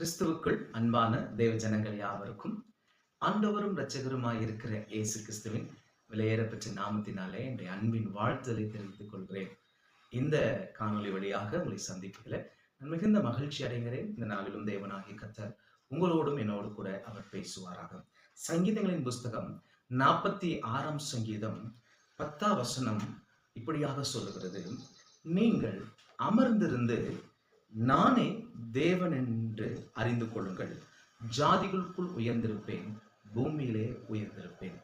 கிறிஸ்துவுக்குள் அன்பான தேவ ஜனங்கள் யாவருக்கும் ஆண்டவரும் இரட்சகருமாய் இருக்கிற இயேசு கிறிஸ்துவின் விலையேறப்பெற்ற நாமத்தினாலே என்னுடைய அன்பின் வாழ்த்தலை தெரிவித்துக் கொள்கிறேன். இந்த காணொளி வழியாக உங்களை சந்திப்புகளை நான் மிகுந்த மகிழ்ச்சி அடைகிறேன். இந்த நாளிலும் தேவனாகிய கத்தர் உங்களோடும் என்னோடு கூட அவர் பேசுவாராக. சங்கீதங்களின் புஸ்தகம் நாற்பத்தி ஆறாம் சங்கீதம் பத்தாம் வசனம் இப்படியாக சொல்லுகிறது. நீங்கள் அமர்ந்திருந்து நானே தேவன் என்று அறிந்து கொள்ளுங்கள். ஜாதிகளுக்குள் உயர்ந்திருப்பேன் பூமியிலே உயர்ந்திருப்பேன்.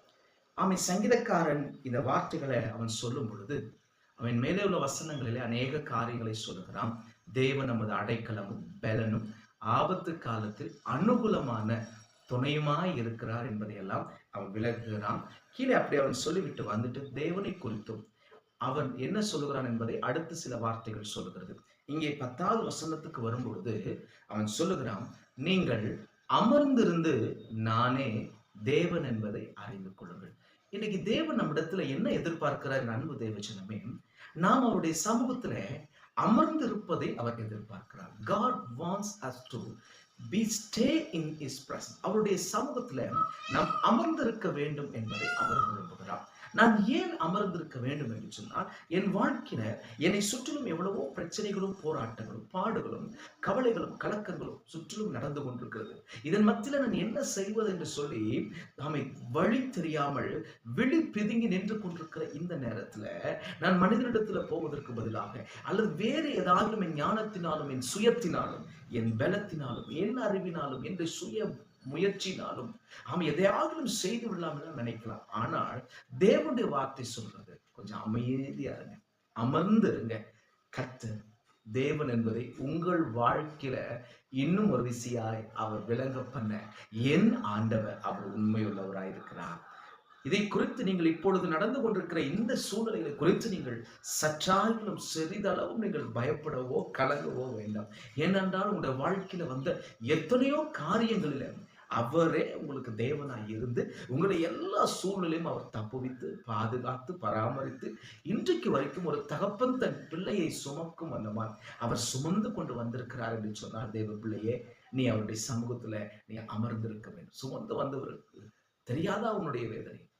அவன் சங்கீதக்காரன் இந்த வார்த்தைகளை அவன் சொல்லும் பொழுது அவன் மேலே உள்ள வசனங்களிலே அநேக காரியங்களை சொல்லுகிறான். தேவன் நமது அடைக்கலமும் பலனும் ஆபத்து காலத்தில் அனுகூலமான துணையுமாய் இருக்கிறார் என்பதையெல்லாம் அவன் விளக்குகிறான். கீழே அப்படி அவன் சொல்லிவிட்டு வந்துட்டு தேவனை குறித்தும் அவன் என்ன சொல்லுகிறான் என்பதை அடுத்து சில வார்த்தைகள் சொல்லுகிறது. இங்கே பத்தாவது வசனத்துக்கு வரும்பொழுது அவன் சொல்லுகிறான் நீங்கள் அமர்ந்திருந்து நானே தேவன் என்பதை அறிந்து கொள்ளுங்கள். இன்னைக்கு தேவன் நம்மிடத்துல என்ன எதிர்பார்க்கிறார் அன்பு தேவஜனமே நாம் அவருடைய சமூகத்துல அமர்ந்து இருப்பதை அவர் எதிர்பார்க்கிறார். God wants us to be stay in his press அவருடைய சமூகத்துல நாம் அமர்ந்திருக்க வேண்டும் என்பதை அவர் விரும்புகிறார். நான் ஏன் அமர்ந்திருக்க வேண்டும் என்று சொன்னால் என் வாழ்க்கையில என்னை சுற்றிலும் எவ்வளவோ பிரச்சனைகளும் போராட்டங்களும் பாடுகளும் கவலைகளும் கலக்கங்களும் சுற்றிலும் நடந்து கொண்டிருக்கிறது. இதன் மத்தியில் நான் என்ன செய்வது என்று சொல்லி நம்மை வழி தெரியாமல் விழி பிதுங்கி நின்று கொண்டிருக்கிற இந்த நேரத்துல நான் மனிதனிடத்துல போவதற்கு பதிலாக அல்லது வேறு ஏதாவது என் ஞானத்தினாலும் என் சுயத்தினாலும் என் பலத்தினாலும் என் அறிவினாலும் என்ற சுய முயற்சினாலும் அவன் எதையாவது செய்து விடலாம்னு நினைக்கலாம். ஆனால் தேவனுடைய வார்த்தை சொல்றது கொஞ்சம் அமைதியா இருங்க. அமர்ந்து இருங்க கத்து தேவன் என்பதை உங்கள் வாழ்க்கையில இன்னும் ஒரு விசியாய் அவர் விளங்க பண்ண என் ஆண்டவர் அவர் உண்மையுள்ளவராய் இருக்கிறார். இதை குறித்து நீங்கள் இப்பொழுது நடந்து கொண்டிருக்கிற இந்த சூழ்நிலைகளை குறித்து நீங்கள் சற்றாகிலும் சிறிதளவும் நீங்கள் பயப்படவோ கலங்கவோ வேண்டாம். ஏனென்றால் உங்களுடைய வாழ்க்கையில வந்த எத்தனையோ காரியங்களில அவரே உங்களுக்கு தேவனாய் இருந்து உங்களை எல்லா சூழ்நிலையும் அவர் தப்புவித்து பாதுகாத்து பராமரித்து இன்றைக்கு வரைக்கும் ஒரு தகப்பன் தன் பிள்ளையை சுமக்கும் வந்தமான் அவர் சுமந்து கொண்டு வந்திருக்கிறார் என்று சொன்னார். தேவ பிள்ளையே நீ அவருடைய சமூகத்துல நீ அமர்ந்திருக்க வேண்டும். சுமந்து வந்தவருக்கு தெரியாதா உன்னுடைய வேதனை.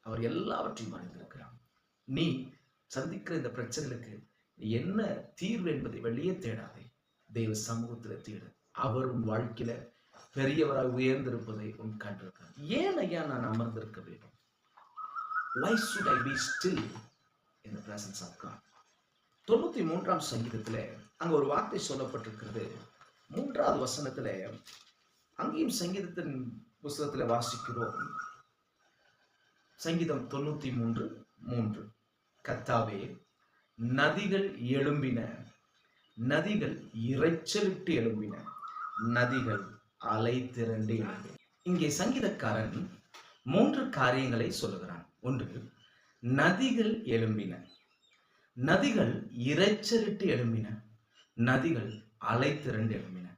அவர் எல்லாவற்றையும் அறிந்திருக்கிறார். நீ சந்திக்கிற இந்த பிரச்சனைகளுக்கு என்ன தீர்வு என்பதை வெளியே தேடாதே. தெய்வ சமூகத்துல தேடு. அவர் உன் வாழ்க்கையில பெரியவராக உயர்ந்திருப்பதை உன் கண்டிருக்கிறார். ஏன் ஐயா நான் அமர்ந்திருக்க வேண்டும்? Why should I be still in the presence of God தொண்ணூத்தி மூன்றாம் சங்கீதத்தில் அங்க ஒரு வார்த்தை சொல்லப்பட்டிருக்கிறது. மூன்றாவது வசனத்தில் அங்கேயும் சங்கீதத்தின் புஸ்தகத்தில் வாசிக்கிறோம். சங்கீதம் தொண்ணூத்தி மூன்று. மூன்று கத்தாவே நதிகள் எழும்பின நதிகள் இறைச்சலிட்டு எழும்பின நதிகள் அலை திரண்டு இங்கே சங்கீதக்காரன் மூன்று காரியங்களை சொல்லுகிறான். ஒன்று நதிகள் எழும்பின. நதிகள் இறைச்சலிட்டு எழும்பின. நதிகள் அலை திரண்டு எழும்பின.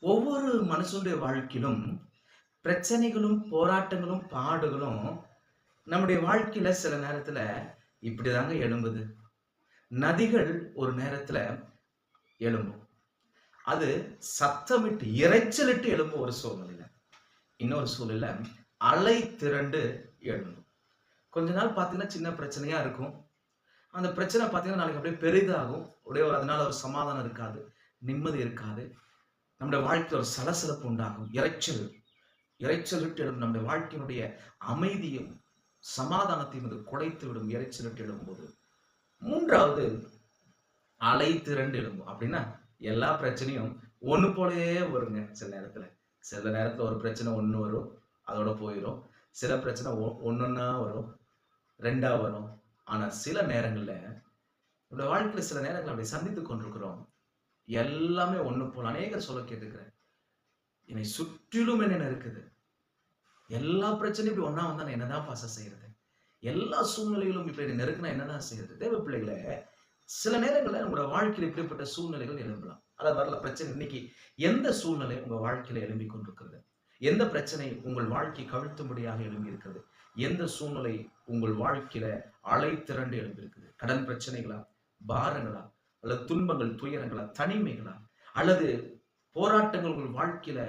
ஒவ்வொரு மனுஷனுடைய வாழ்க்கையிலும் பிரச்சனைகளும் போராட்டங்களும் பாடுகளும் நம்முடைய வாழ்க்கையில சில நேரத்துல இப்படிதாங்க எழும்புது. நதிகள் ஒரு நேரத்துல எழும்பும். அது சத்தமிட்டு இறைச்சலிட்டு எழும்பும் ஒரு சூழ்நிலையில. இன்னொரு சூழ்நிலை அலை திரண்டு எழும்பும். கொஞ்ச நாள் பார்த்தீங்கன்னா சின்ன பிரச்சனையா இருக்கும். அந்த பிரச்சனை பார்த்தீங்கன்னா நாளைக்கு அப்படியே பெரிதாகும். அப்படியே ஒரு அதனால ஒரு சமாதானம் இருக்காது. நிம்மதி இருக்காது. நம்முடைய வாழ்க்கையில் ஒரு சலசலப்பு உண்டாகும். இறைச்சல் இறைச்சலிட்டு எழும் நம்முடைய வாழ்க்கையினுடைய அமைதியும் சமாதானத்தையும் அது குடைத்து விடும் இறைச்சலிட்டு எழும்போது மூன்றாவது அலை திரண்டு எழும்பும். அப்படின்னா எல்லா பிரச்சனையும் ஒன்று போலயே வருங்க சில நேரத்தில். சில நேரத்தில் ஒரு பிரச்சனை ஒன்று வரும் அதோட போயிடும் சில பிரச்சனை ஒன்னொன்னா வரும் ரெண்டா வரும். ஆனால் சில நேரங்களில் நம்மளுடைய வாழ்க்கையில் சில நேரங்கள் அப்படி சந்தித்து கொண்டிருக்கிறோம். எல்லாமே ஒன்று போல. அநேகர் சொல்ல கேட்டுக்கிறேன் என்னை சுற்றிலும் என்ன இருக்குது எல்லா பிரச்சனையும் இப்படி ஒன்றா வந்தா நான் என்னதான் பாச செய்யறது எல்லா சூழ்நிலைகளும் இப்படி என்னை நெருக்கினா என்னதான் செய்யறது தேவ பிள்ளைகளை சில நேரங்களில் உங்களோட வாழ்க்கையில் இப்படிப்பட்ட சூழ்நிலைகள் எழும்பலாம் அதாவது வரல பிரச்சனை. இன்னைக்கு எந்த சூழ்நிலை உங்கள் வாழ்க்கையில எழும்பி கொண்டிருக்கிறது? எந்த பிரச்சனை உங்கள் வாழ்க்கை கவிழ்த்தும்படியாக எழும்பி இருக்கிறது எந்த சூழ்நிலை உங்கள் வாழ்க்கையில அலை திரண்டு எழும்பியிருக்குது? கடன் பிரச்சனைகளா பாரங்களா அல்லது துன்பங்கள் துயரங்களா தனிமைகளா? அல்லது போராட்டங்கள் உங்கள் வாழ்க்கையில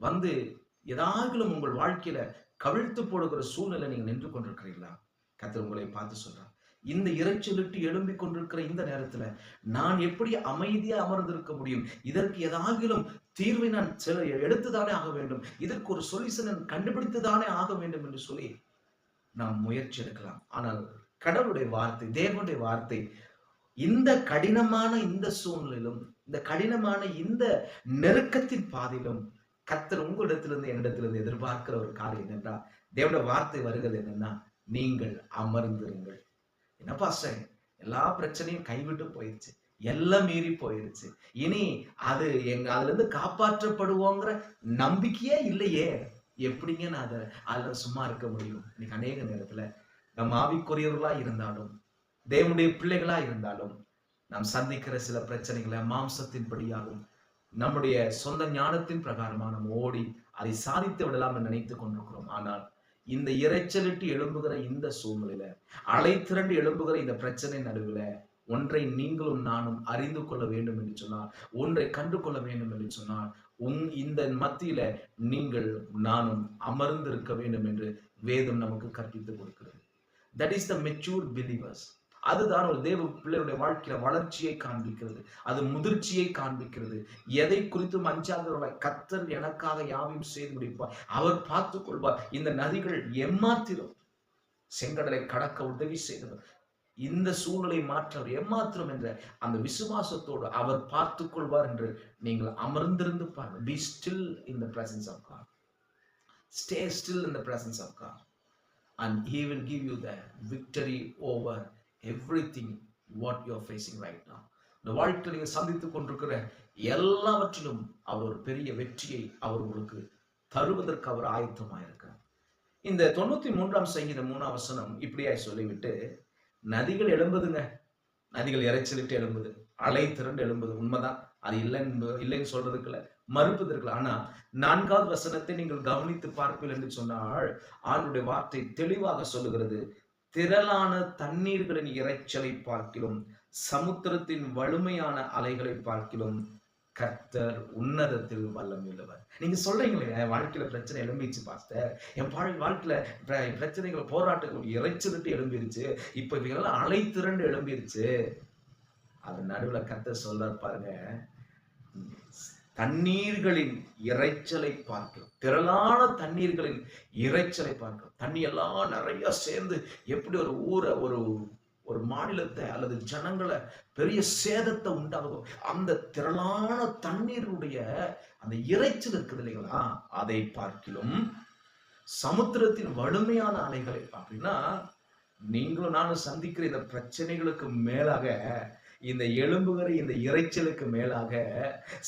வந்து ஏதாகிலும் உங்கள் வாழ்க்கையில கவிழ்த்து போடுகிற சூழ்நிலை நீங்க நின்று கொண்டிருக்கிறீங்களா கத்தர் உங்களை பார்த்து சொல்றார். இந்த இறைச்சலிட்டு எழும்பிக் கொண்டிருக்கிற இந்த நேரத்துல நான் எப்படி அமைதியா அமர்ந்திருக்க முடியும்? இதற்கு ஏதாகிலும் தீர்வை நான் சில எடுத்துதானே ஆக வேண்டும்? இதற்கு ஒரு சொல்யூஷன் கண்டுபிடித்துதானே ஆக வேண்டும் என்று சொல்லி நாம் முயற்சி எடுக்கலாம். ஆனால் கடவுளுடைய வார்த்தை தேவனுடைய வார்த்தை இந்த கடினமான இந்த சூழ்நிலையிலும் இந்த கடினமான இந்த நெருக்கத்தின் பாதிலும் கத்தர் உங்களிடத்திலிருந்து என்னிடத்திலிருந்து எதிர்பார்க்கிற ஒரு காரியம் என்னென்றா தேவனுடைய வார்த்தை வருகிறது என்னன்னா நீங்கள் அமர்ந்திருங்கள். என்னப்பா சார் எல்லா பிரச்சனையும் கைவிட்டு போயிடுச்சு. எல்லாம் மீறி போயிருச்சு இனி அது எங்க அதுல இருந்து காப்பாற்றப்படுவோங்கிற நம்பிக்கையே இல்லையே. எப்படிங்க நான் அதை அதுல சும்மா இருக்க முடியும்? இன்னைக்கு அநேக நேரத்துல நம் ஆவிக்குரியவர்களா இருந்தாலும் தேவனுடைய பிள்ளைகளா இருந்தாலும் நாம் சந்திக்கிற சில பிரச்சனைகளை மாம்சத்தின்படியாகும் நம்முடைய சொந்த ஞானத்தின் பிரகாரமா நம்ம ஓடி அதை சாதித்து விடலாம் என்று நினைத்து கொண்டிருக்கிறோம். ஆனால் இந்த இரைச்சலிட்டு எழும்புகிற இந்த சூழ்நிலையில அலைத்திரண்டு எழும்புகிற இந்த பிரச்சனை நடுவில் ஒன்றை நீங்களும் நானும் அறிந்து கொள்ள வேண்டும் என்று சொன்னால் ஒன்றை கண்டு கொள்ள வேண்டும் என்று சொன்னால் உங் இந்த மத்தியில நீங்கள் நானும் அமர்ந்திருக்க வேண்டும் என்று வேதம் நமக்கு கற்பித்து கொடுக்கிறது. That is the mature believers அதுதான் ஒரு தேவ பிள்ளையுடைய வாழ்க்கையில வளர்ச்சியை காண்பிக்கிறது. அது முதிர்ச்சியை காண்பிக்கிறது. எதை குறித்தும் அஞ்சாதவர்களாய் கத்தர் எனக்காக யாவையும் செய்து முடிப்பார். அவர் பார்த்துக் கொள்வார். இந்த நதிகள் எம்மாத்திரம் செங்கடலை கடக்க உதவி செய்தவர். இந்த சூழ்நிலை மாற்றவர் எம்மாத்திரம் என்ற அந்த விசுவாசத்தோடு அவர் பார்த்துக் கொள்வார் என்று நீங்கள் அமர்ந்திருந்து பாருங்க be still in the presence of God stay still in the presence of God and he will give you the victory over everything what you are facing right now. இந்த வாழ்க்கையில் நீங்கள் சந்தித்துக் கொண்டிருக்கிற எல்லாவற்றிலும் அவர் ஒரு பெரிய வெற்றியை அவர் உங்களுக்கு தருவதற்கு அவர் ஆயத்தமாயிருக்கிறார் இந்த தொண்ணூத்தி மூன்றாம் சங்கீத மூணாம் வசனம் இப்படியாய் சொல்லிவிட்டு நதிகள் எழும்புதுங்க. நதிகள் இறைச்சலிட்டு எழும்புது. அலை திரண்டு எழும்புது. உண்மைதான். அது இல்லைன்னு இல்லைன்னு சொல்றதுக்குல இல்ல மறுப்பதற்கு ஆனா நான்காவது வசனத்தை நீங்கள் கவனித்து பார்ப்பீர்கள் என்று சொன்னால் ஆண்டுடைய வார்த்தை தெளிவாக சொல்லுகிறது. திரளான தண்ணீர்களின் இரைச்சலை பார்க்கிலும் சமுத்திரத்தின் வலிமையான அலைகளை பார்க்கிலும் கர்த்தர் உன்னதத்தில் வல்லமையுள்ளவர். நீங்க சொல்றீங்களே என் வாழ்க்கையில பிரச்சனை எழும்பிச்சு பாஸ்டர். என் வாழ் வாழ்க்கையில பிர- பிரச்சனைகள் போராட்டங்கள் இறைச்சலிட்டு எழும்பிருச்சு இப்ப இவையெல்லாம் அலை திரண்டு எழும்பிருச்சு அது நடுவுல கர்த்தர் சொல்றார் பாருங்க தண்ணீர்களின் இரைச்சலை பார்க்கிறோம். திரளான தண்ணீர்களின் இரைச்சலை பார்க்கிறோம். தண்ணி எல்லாம் நிறைய சேர்ந்து எப்படி ஒரு ஊரை ஒரு ஒரு மாநிலத்தை அல்லது ஜனங்களை பெரிய சேதத்தை உண்டாகும் அந்த திரளான தண்ணீருடைய அந்த இரைச்சல் இருக்குது இல்லைங்களா? அதை பார்க்கிலும் சமுத்திரத்தின் வலிமையான அலைகளை அப்படின்னா நீங்களும் நானும் சந்திக்கிற இந்த பிரச்சனைகளுக்கு மேலாக இந்த எழும்புகிற இந்த இரைச்சலுக்கு மேலாக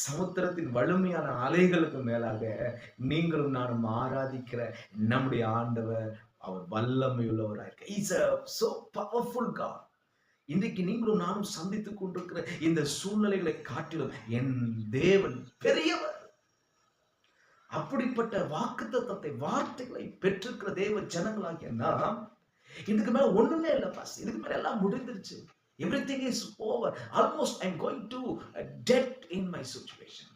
சமுத்திரத்தின் வலிமையான அலைகளுக்கு மேலாக நீங்களும் நானும் ஆராதிக்கிற நம்முடைய ஆண்டவர் அவர் வல்லமையுள்ளவராக is a so powerful God. இன்றைக்கு நீங்களும் நானும் சந்தித்துக் கொண்டிருக்கிற இந்த சூழ்நிலைகளை காட்டிலும் என் தேவன் பெரியவர். அப்படிப்பட்ட வாக்குத்தத்தத்தை வார்த்தைகளை பெற்றிருக்கிற தேவ ஜனங்களாகிய நாம் இதுக்கு மேல ஒண்ணுமே இல்லை பாஸ். இதுக்கு மேல எல்லாம் முடிந்துருச்சு everything is over almost I am going to dead in my situation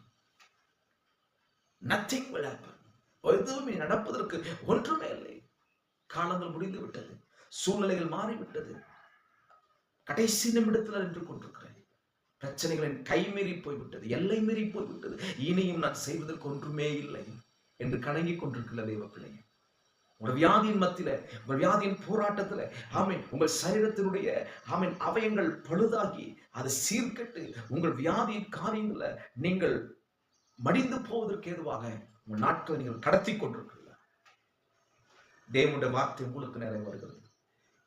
nothing will happen. எதுவுமே நடப்பதற்கு ஒன்றுமே இல்லை. காலங்கள் முடிந்து விட்டது சூழ்நிலைகள் மாறிவிட்டது. கடைசி நிமிடத்தில் நின்று கொண்டிருக்கிறேன். பிரச்சனைகளின் கைமீறி போய்விட்டது. எல்லை மீறி போய்விட்டது. இனியும் நான் செய்வதற்கு ஒன்றுமே இல்லை என்று கணங்கிக் கொண்டிருக்கிற தெய்வ பிள்ளைங்க உங்கள் வியாதியின் மத்தியில உங்கள் வியாதியின் போராட்டத்துல ஆமீன் உங்கள் சரீரத்தினுடைய ஆமீன் அவயங்கள் பழுதாகி அதை சீர்கெட்டு உங்கள் வியாதியின் காரியங்களை நீங்கள் மடிந்து போவதற்கு ஏதுவாக உங்கள் நாட்களை நீங்கள் கடத்தி கொண்டிருக்கிறீர்கள்? தேவனுடைய வார்த்தை உங்களுக்கு நிறைய வருகிறது.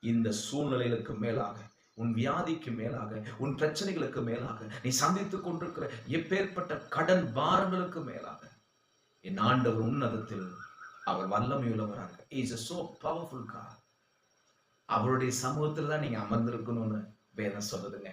இந்த சூழ்நிலைகளுக்கு மேலாக உன் வியாதிக்கு மேலாக உன் பிரச்சனைகளுக்கு மேலாக நீ சந்தித்துக் கொண்டிருக்கிற எப்பேற்பட்ட கடன் பாரங்களுக்கு மேலாக என் ஆண்டவர் உன்னதத்தில் அவர் வல்லமையுள்ளவராக. இஸ் அ சோ பவர்ஃபுல் கா அவருடைய சமூகத்தில் தான் நீங்க அமர்ந்திருக்கணும்னு வேதம் சொல்லுதுங்க.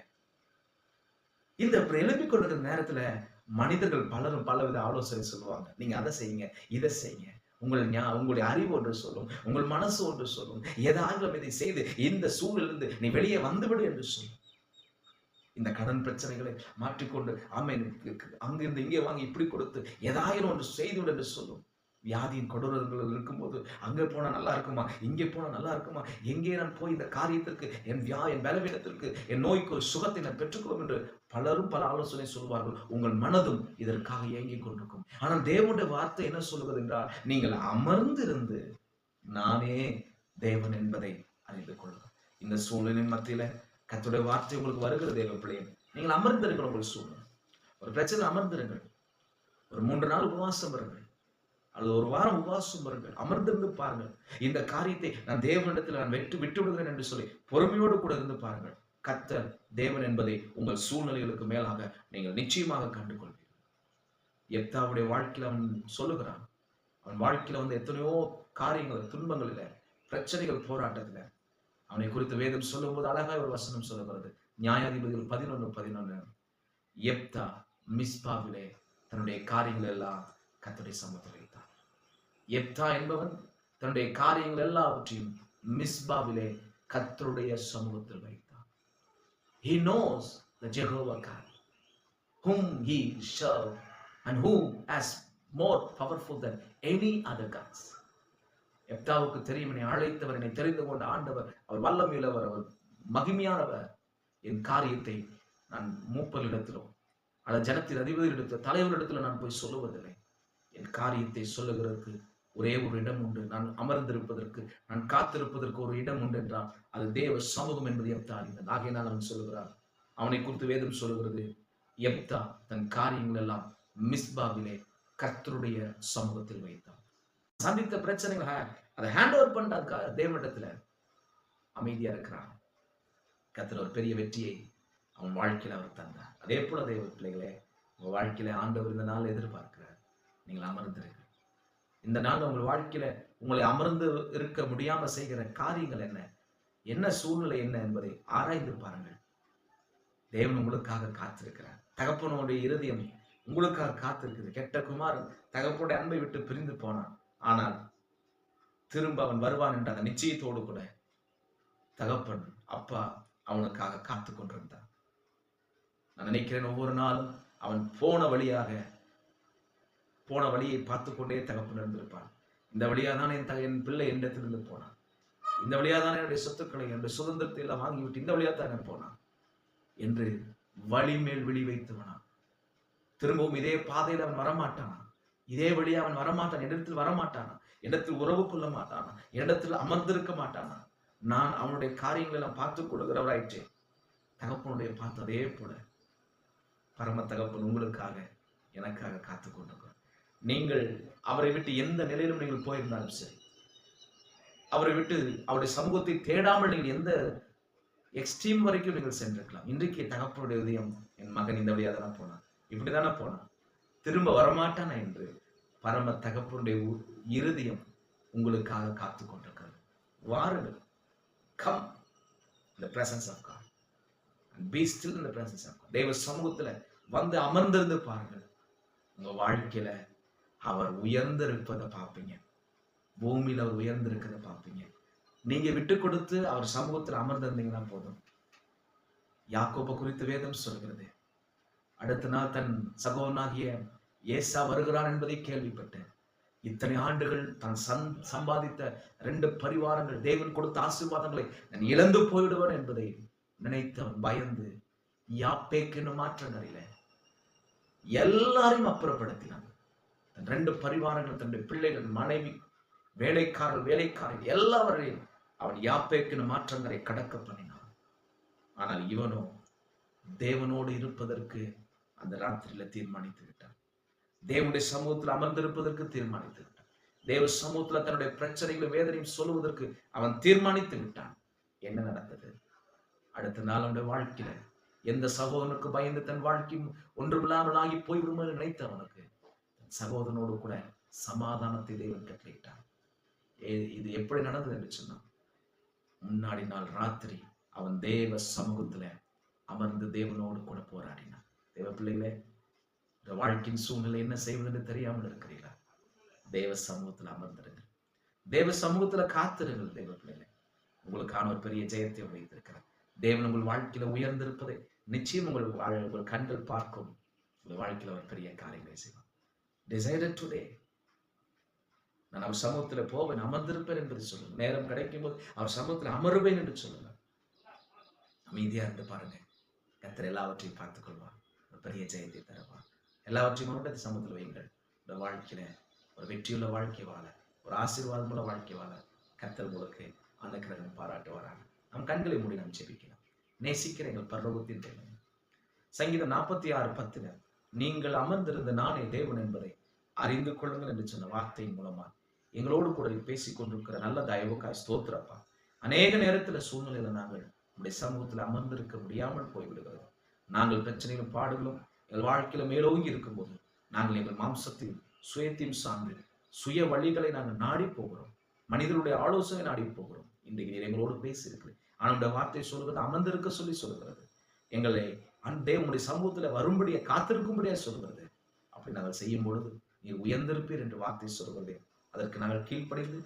இந்த எழுப்பிக் கொள்ளுற நேரத்துல மனிதர்கள் பலரும் பலவித ஆலோசனை சொல்லுவாங்க. நீங்க அதை செய்யுங்க இதை செய்யுங்க. உங்கள் ஞா- உங்களுடைய அறிவு ஒன்று சொல்லும் உங்கள் மனசு ஒன்று சொல்லும். ஏதாவது இதை செய்து இந்த சூழலிருந்து நீ வெளியே வந்துவிடு என்று சொல்லும். இந்த கடன் பிரச்சனைகளை மாற்றிக்கொண்டு ஆமை அங்கிருந்து இங்கே வாங்கி இப்படி கொடுத்து ஏதாயிரம் ஒன்று செய்துவிடு என்று சொல்லும். வியாதியின் கொடூரங்கள் இருக்கும்போது அங்கே போனால் நல்லா இருக்குமா? இங்கே போனால் நல்லா இருக்குமா? எங்கே நான் போய் இந்த காரியத்திற்கு என் வியா என் பலவீனத்திற்கு என் நோய்க்கு ஒரு சுகத்தை நான் பெற்றுக்கொள்ளும் என்று பலரும் பல ஆலோசனை சொல்வார்கள். உங்கள் மனதும் இதற்காக இயங்கிக் கொண்டிருக்கும். ஆனால் தேவனுடைய வார்த்தை என்ன சொல்லுவது என்றால் நீங்கள் அமர்ந்திருந்து நானே தேவன் என்பதை அறிந்து கொள்ளுங்கள். இந்த சூழ்நிலையின் மத்தியில கத்துடைய வார்த்தை உங்களுக்கு வருகிற தேவ பிள்ளையே. நீங்கள் அமர்ந்திருங்கள் உங்கள் சூழ்நிலை. ஒரு பிரச்சனை அமர்ந்திருங்கள். ஒரு மூன்று நாள் உபவாசம் இருங்கள். அல்லது ஒரு வாரம் உபவாசம் வருங்கள் அமர்ந்திருந்து பாருங்கள். இந்த காரியத்தை நான் தேவனிடத்தில் நான் வெட்டு விட்டு விடுகிறேன் என்று சொல்லி பொறுமையோடு கூட இருந்து பாருங்கள். கத்தர் தேவன் என்பதை உங்கள் சூழ்நிலைகளுக்கு மேலாக நீங்கள் நிச்சயமாக கண்டுகொள்வீர்கள். எப்தாவுடைய வாழ்க்கையில் அவன் சொல்லுகிறான். அவன் வாழ்க்கையில வந்து எத்தனையோ காரியங்கள் துன்பங்களில பிரச்சனைகள் போராட்டத்துல. அவனை குறித்து வேதம் சொல்லும்போது அழகாக ஒரு வசனம் சொல்லப்படுது நியாயாதிபதிகள் பதினொன்று பதினொன்று. எப்தா மிஸ்பாவிலே தன்னுடைய காரியங்கள் எல்லாம் கத்தருடைய சமூகத்தில் எப்தா என்பவன் தன்னுடைய காரியங்கள் எல்லாவற்றையும் மிஸ்பாவிலே கத்தருடைய சமூகத்தில் வைத்தான் he knows the jehovah god whom he served and who as more powerful than any other gods. எப்தாவுக்கு தெரியும் என்னை அழைத்தவர் என்னை தெரிந்து கொண்ட ஆண்டவர் அவர் வல்லமையுள்ளவர் அவர் மகிமையானவர். என் காரியத்தை நான் மூப்பரிடத்திலோ அல்லது ஜனத்தின் அதிபதியிடத்தில் தலைவரிடத்தில் நான் போய் சொல்லுவதில்லை. என் காரியத்தை சொல்லுகிறதுக்கு ஒரே ஒரு இடம் உண்டு. நான் அமர்ந்திருப்பதற்கு நான் காத்திருப்பதற்கு ஒரு இடம் உண்டு என்றால் அது தேவ சமூகம் என்பது எப்தா அறிந்தது ஆகையினால் அவன் சொல்லுகிறான். அவனை குறித்து வேதம் சொல்லுகிறது எப்தா தன் காரியங்கள் எல்லாம் மிஸ்பாவிலே கர்த்தருடைய சமூகத்தில் வைத்தான். சந்தித்த பிரச்சனைகளை அதை ஹேண்ட் ஓவர் பண்றாங்க தேவனிடத்துல. அமைதியா இருக்கிறான். கர்த்தர் ஒரு பெரிய வெற்றியை அவன் வாழ்க்கையில அவர் தந்தார். அதே போல தேவ பிள்ளைகளே உங்க வாழ்க்கையில ஆண்டவர் இந்த நாள் எதிர்பார்க்கிறார். நீங்கள் அமர்ந்திருக்க இந்த நாள் உங்கள் வாழ்க்கையில உங்களை அமர்ந்து இருக்க முடியாம செய்கிற காரியங்கள் என்ன? என்ன சூழ்நிலை என்ன என்பதை ஆராய்ந்து பாருங்கள். தேவன் உங்களுக்காக காத்திருக்கிறார். தகப்பனுடைய இருதயம் உங்களுக்காக காத்திருக்குது கெட்ட குமார் தகப்பனுடைய அன்பை விட்டு பிரிந்து போனான். ஆனால் திரும்ப அவன் வருவான் என்ற அந்த நிச்சயத்தோடு கூட தகப்பன் அப்பா அவனுக்காக காத்து கொண்டிருந்தான் நான் நினைக்கிறேன் ஒவ்வொரு நாளும் அவன் போன வழியாக போன வழியை பார்த்து கொண்டே தகப்பன் இருந்திருப்பான் இந்த வழியாக தான் என் தக என் பிள்ளை என்னிடத்திலிருந்து போனான். இந்த வழியாக தான் என்னுடைய சொத்துக்களை என்னுடைய சுதந்திரத்தை எல்லாம் வாங்கிவிட்டு இந்த வழியாக தான் போனான். என்று வழி மேல் விழி வைத்தவனா திரும்பவும் இதே பாதையில் அவன் வரமாட்டானா? இதே வழியாக அவன் வரமாட்டான். இடத்தில் வரமாட்டானா? இடத்தில் உறவு கொள்ள மாட்டானா? இடத்தில் அமர்ந்திருக்க மாட்டானா? நான் அவனுடைய காரியங்களை எல்லாம் பார்த்து கொடுக்கிறவராயிற்றேன் தகப்பனுடைய பார்த்து அதே போல பரம தகப்பன் உங்களுக்காக எனக்காக காத்து கொண்டிருக்கிறார். நீங்கள் அவரை விட்டு எந்த நிலையிலும் நீங்கள் போயிருந்தாலும் சரி. அவரை விட்டு அவருடைய சமூகத்தை தேடாமல் நீங்கள் எந்த எக்ஸ்ட்ரீம் வரைக்கும் நீங்கள் சென்றிருக்கலாம். இன்றைக்கு தகப்பனுடைய உதயம் என் மகன் இந்த வழியாக தானே போனான். இப்படிதானே போனான். திரும்ப வரமாட்டானா என்று பரம தகப்பனுடைய உ- இருதயம் உங்களுக்காக காத்து கொண்டிருக்கிறது. வாருங்கள். Come into presence of God be still into presence of God தெய்வ சமூகத்துல வந்து அமர்ந்திருந்து பாருங்கள். உங்க வாழ்க்கையில அவர் உயர்ந்திருப்பதை பார்ப்பீங்க. பூமியில அவர் உயர்ந்திருக்கிறத பார்ப்பீங்க. நீங்க விட்டு கொடுத்து அவர் சமூகத்தில் அமர்ந்திருந்தீங்கன்னா போதும். யாக்கோபை குறித்து வேதம் சொல்கிறது. அடுத்த நாள் தன் சகோதரனாகிய ஏசா வருகிறான் என்பதை கேள்விப்பட்டேன். இத்தனை ஆண்டுகள் தான் சந் சம்பாதித்த ரெண்டு பரிவாரங்கள் தேவன் கொடுத்த ஆசீர்வாதங்களை நான் இழந்து போயிடுவேன் என்பதை நினைத்து அவன் பயந்து யாப்பேக்குன்னு மாற்ற நிறையில எல்லாரையும் அப்புறப்படுத்தினான். தன் ரெண்டு பரிவாரங்கள் தன்னுடைய பிள்ளைகள் மனைவி வேலைக்காரர் வேலைக்காரர் எல்லாவரையும் அவன் யாப்பேக்கின மாற்றங்களை கடக்க பண்ணினான். ஆனால் இவனோ தேவனோடு இருப்பதற்கு அந்த ராத்திரியில தீர்மானித்து விட்டான். தேவனுடைய சமூகத்தில் அமர்ந்திருப்பதற்கு தீர்மானித்து விட்டான். தேவ சமூகத்துல தன்னுடைய பிரச்சனைகளை வேதனையும் சொல்லுவதற்கு அவன் தீர்மானித்து விட்டான். என்ன நடந்தது? அடுத்த நாள் அவனுடைய வாழ்க்கையில எந்த சகோதரனுக்கு பயந்து தன் வாழ்க்கையும் ஒன்றுமில்லாமல் ஆகி போய்விடுமாறு என்று நினைத்த அவனுக்கு சகோதரனோடு கூட சமாதானத்தை தேவன் கட்டளையிட்டான் ஏ- இது எப்படி நடந்தது என்று சொன்னான் முன்னாடி நாள் ராத்திரி அவன் தேவ சமூகத்துல அமர்ந்து தேவனோடு கூட போராடினான். தேவ பிள்ளைகளே இந்த வாழ்க்கையின் சூழ்நிலை என்ன செய்வதுன்னு தெரியாமல் இருக்கிறீர்களா? தேவ சமூகத்துல அமர்ந்திருங்க தேவ சமூகத்துல காத்திருங்கள் தேவ பிள்ளைகளே. உங்களுக்கான ஒரு பெரிய ஜெயத்தை வைத்திருக்கிறார். தேவன் உங்கள் வாழ்க்கையில உயர்ந்திருப்பதை நிச்சயம் உங்கள் வாழ்- உங்கள் கண்கள் பார்க்கும். உங்கள் வாழ்க்கையில் ஒரு பெரிய காரியங்களை செய்வார். டிசைடட் டுடே நான் அவர் சமூகத்தில் போவேன் அமர்ந்திருப்பேன் என்று சொல்லுங்க நேரம் கிடைக்கும் போது அவர் சமூகத்தில் அமருவேன் என்று சொல்லுங்க அமைதியா இருந்து பாருங்க. கத்தர் எல்லாவற்றையும் பார்த்துக் கொள்வார் ஒரு பெரிய ஜெயத்தை தருவார். எல்லாவற்றையும் கொண்டு சமூகத்தில் வையுங்கள். இந்த வாழ்க்கையில ஒரு வெற்றியுள்ள வாழ்க்கை வாழ ஒரு ஆசீர்வாதமுள்ள வாழ்க்கை வாழ கத்தர் உங்களுக்கு அந்த கிரகம் பாராட்டுவாராங்க நம் கண்களை மூடி நாம் ஜெபிக்கலாம். நேசிக்கிற எங்கள் பரலோகத்தின் தேவன். சங்கீதம் நாற்பத்தி ஆறு பத்துல நீங்கள் அமர்ந்திருந்த நானே தேவன் என்பதை அறிந்து கொள்ளுங்கள் என்று சொன்ன வார்த்தையின் மூலமா எங்களோடு கூட பேசிக் கொண்டிருக்கிற நல்ல தயவுக்காய் ஸ்தோத்திரப்பா. அநேக நேரத்துல சூழ்நிலையில நாங்கள் நம்முடைய சமூகத்தில் அமர்ந்திருக்க முடியாமல் போய்விடுகிறது. நாங்கள் பிரச்சனைகளும் பாடுகளும் எங்கள் வாழ்க்கையில மேலோங்கி இருக்கும்போது நாங்கள் எங்கள் மாம்சத்தையும் சுயத்தையும் சார்ந்து சுய வழிகளை நாங்கள் நாடி போகிறோம். மனிதனுடைய ஆலோசனை நாடி போகிறோம். இன்றைக்கு நீர் எங்களோடு பேசியிருக்கிறேன் ஆனால் ஆனால் வார்த்தை சொல்கிறது அமர்ந்திருக்க சொல்லி சொல்கிறது எங்களை அண்டே உங்களுடைய சமூகத்துல வரும்படியா காத்திருக்கும்படியா சொல்கிறது அப்படி நாங்கள் செய்யும் பொழுது நீ உயர்ந்திருப்பீர் என்று வார்த்தை சொல்கிறதே அதற்கு நாங்கள் கீழ்ப்படைந்து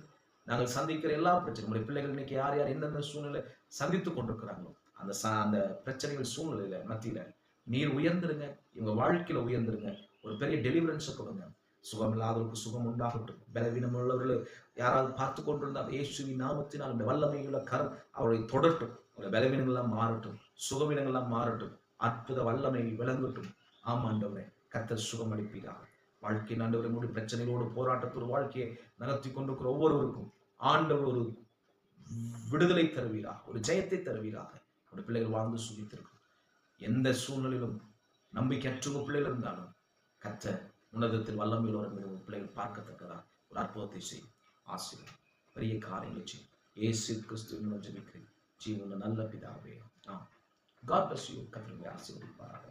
நாங்கள் சந்திக்கிற எல்லா பிரச்சனையும் உங்களுடைய பிள்ளைகள் இன்னைக்கு யார் யார் எந்தெந்த சூழ்நிலை சந்தித்துக் கொண்டிருக்கிறாங்களோ அந்த அந்த பிரச்சனைகள் சூழ்நிலையில மத்தியில நீர் உயர்ந்துருங்க இவங்க வாழ்க்கையில உயர்ந்துருங்க ஒரு பெரிய டெலிவரன்ஸை கொடுங்க. சுகம் இல்லாதவருக்கு சுகம் உண்டாகட்டும். பலவீனம் உள்ளவர்கள் யாராவது பார்த்து கொண்டிருந்தால் இயேசுவின் நாமத்தினால் அந்த வல்லமையுள்ள கரம் அவரை தொடரட்டும் அவருடைய பலவீனங்கள்லாம் மாறட்டும். சுகவீனங்கள்லாம் மாறட்டும். அற்புத வல்லமை விளங்கட்டும். ஆமாண்டவரே கத்தர் சுகம் அளிப்பீராக. வாழ்க்கை ஆண்டவரை மூடி பிரச்சனைகளோடு போராட்டத்தோடு வாழ்க்கையை நடத்தி கொண்டிருக்கிற ஒவ்வொருவருக்கும் ஆண்டவர் ஒரு விடுதலை தருவீராக ஒரு ஜெயத்தை தருவீராக. ஒரு பிள்ளைகள் வாழ்ந்து சுகித்திருக்கும். எந்த சூழ்நிலையிலும் நம்பிக்கையற்ற உங்க பிள்ளைகள் இருந்தாலும் கத்த உன்னதத்தில் வல்லமையில் வரும் பிள்ளைகள் பார்க்கத்தக்கதா ஒரு அற்புதத்தை செய்யும் ஆசிரியர் பெரிய காரியங்களை செய்யும் ஏசு கிறிஸ்துவின் ஜெபிக்கிறேன். ஜீவன நல்ல பிதாவே. ஆ காட் பிளஸ் யூ கத்திரங்களை ஆசீர்வதிப்பாராக